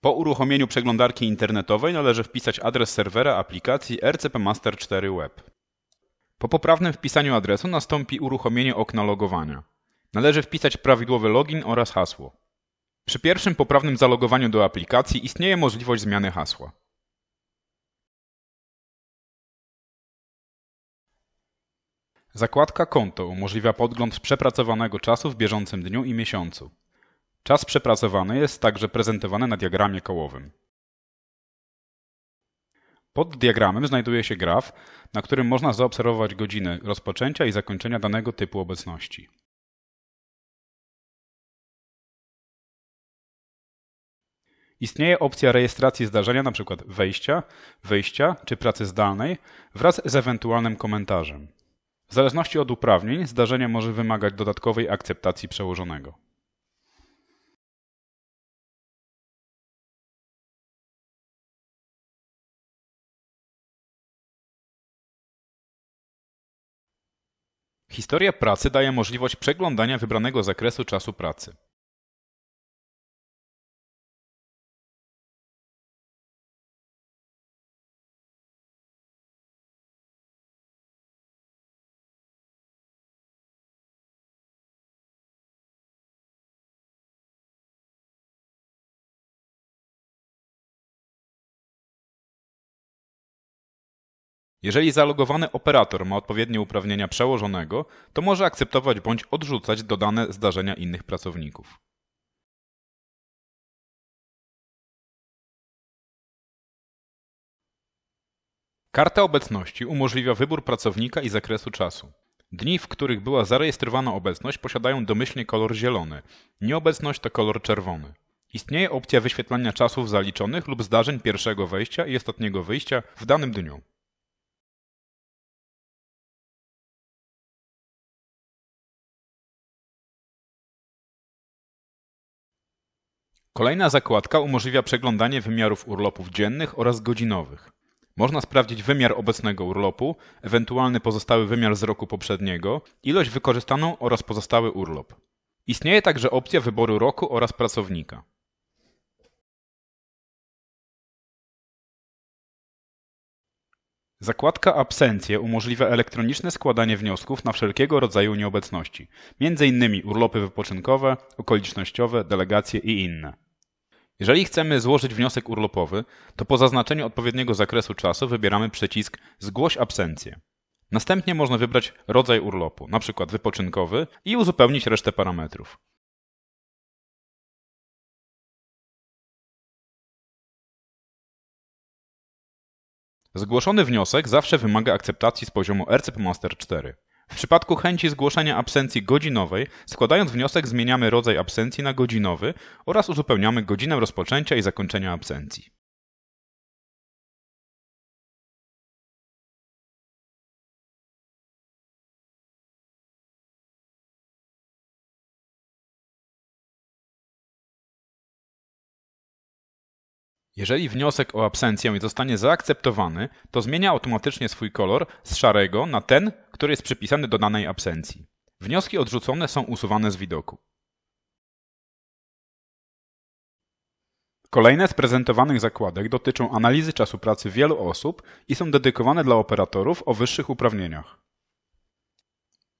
Po uruchomieniu przeglądarki internetowej należy wpisać adres serwera aplikacji RCP Master 4 Web. Po poprawnym wpisaniu adresu nastąpi uruchomienie okna logowania. Należy wpisać prawidłowy login oraz hasło. Przy pierwszym poprawnym zalogowaniu do aplikacji istnieje możliwość zmiany hasła. Zakładka Konto umożliwia podgląd przepracowanego czasu w bieżącym dniu i miesiącu. Czas przepracowany jest także prezentowany na diagramie kołowym. Pod diagramem znajduje się graf, na którym można zaobserwować godziny rozpoczęcia i zakończenia danego typu obecności. Istnieje opcja rejestracji zdarzenia np. wejścia, wyjścia czy pracy zdalnej wraz z ewentualnym komentarzem. W zależności od uprawnień zdarzenie może wymagać dodatkowej akceptacji przełożonego. Historia pracy daje możliwość przeglądania wybranego zakresu czasu pracy. Jeżeli zalogowany operator ma odpowiednie uprawnienia przełożonego, to może akceptować bądź odrzucać dodane zdarzenia innych pracowników. Karta obecności umożliwia wybór pracownika i zakresu czasu. Dni, w których była zarejestrowana obecność posiadają domyślnie kolor zielony, nieobecność to kolor czerwony. Istnieje opcja wyświetlania czasów zaliczonych lub zdarzeń pierwszego wejścia i ostatniego wyjścia w danym dniu. Kolejna zakładka umożliwia przeglądanie wymiarów urlopów dziennych oraz godzinowych. Można sprawdzić wymiar obecnego urlopu, ewentualny pozostały wymiar z roku poprzedniego, ilość wykorzystaną oraz pozostały urlop. Istnieje także opcja wyboru roku oraz pracownika. Zakładka Absencje umożliwia elektroniczne składanie wniosków na wszelkiego rodzaju nieobecności, m.in. urlopy wypoczynkowe, okolicznościowe, delegacje i inne. Jeżeli chcemy złożyć wniosek urlopowy, to po zaznaczeniu odpowiedniego zakresu czasu wybieramy przycisk Zgłoś absencję. Następnie można wybrać rodzaj urlopu, np. wypoczynkowy i uzupełnić resztę parametrów. Zgłoszony wniosek zawsze wymaga akceptacji z poziomu RCP Master 4. W przypadku chęci zgłoszenia absencji godzinowej, składając wniosek zmieniamy rodzaj absencji na godzinowy oraz uzupełniamy godzinę rozpoczęcia i zakończenia absencji. Jeżeli wniosek o absencję zostanie zaakceptowany, to zmienia automatycznie swój kolor z szarego na ten, który jest przypisany do danej absencji. Wnioski odrzucone są usuwane z widoku. Kolejne z prezentowanych zakładek dotyczą analizy czasu pracy wielu osób i są dedykowane dla operatorów o wyższych uprawnieniach.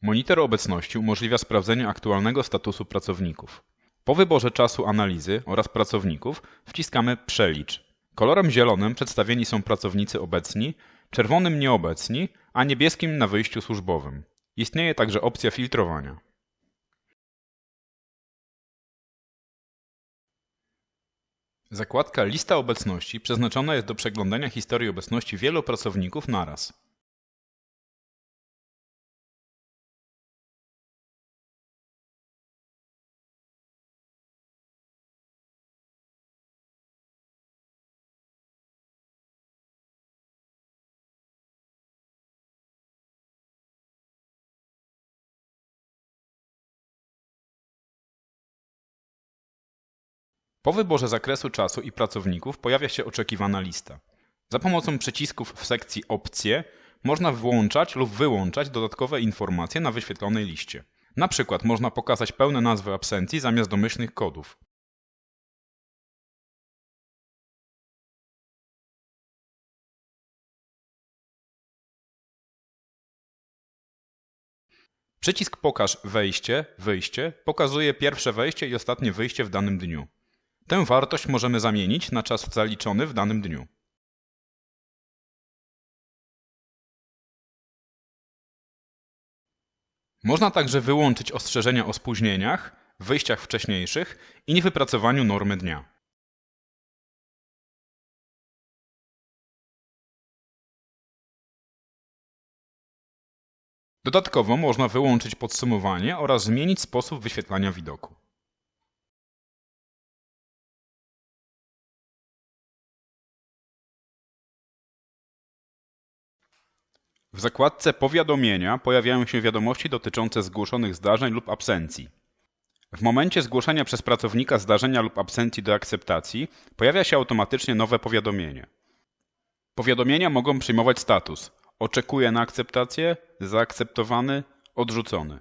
Monitor obecności umożliwia sprawdzenie aktualnego statusu pracowników. Po wyborze czasu analizy oraz pracowników wciskamy Przelicz. Kolorem zielonym przedstawieni są pracownicy obecni, czerwonym nieobecni, a niebieskim na wyjściu służbowym. Istnieje także opcja filtrowania. Zakładka Lista obecności przeznaczona jest do przeglądania historii obecności wielu pracowników naraz. Po wyborze zakresu czasu i pracowników pojawia się oczekiwana lista. Za pomocą przycisków w sekcji Opcje można włączać lub wyłączać dodatkowe informacje na wyświetlonej liście. Na przykład można pokazać pełne nazwy absencji zamiast domyślnych kodów. Przycisk Pokaż wejście, wyjście pokazuje pierwsze wejście i ostatnie wyjście w danym dniu. Tę wartość możemy zamienić na czas zaliczony w danym dniu. Można także wyłączyć ostrzeżenia o spóźnieniach, wyjściach wcześniejszych i niewypracowaniu normy dnia. Dodatkowo można wyłączyć podsumowanie oraz zmienić sposób wyświetlania widoku. W zakładce Powiadomienia pojawiają się wiadomości dotyczące zgłoszonych zdarzeń lub absencji. W momencie zgłoszenia przez pracownika zdarzenia lub absencji do akceptacji pojawia się automatycznie nowe powiadomienie. Powiadomienia mogą przyjmować status oczekuje na akceptację, zaakceptowany, odrzucony.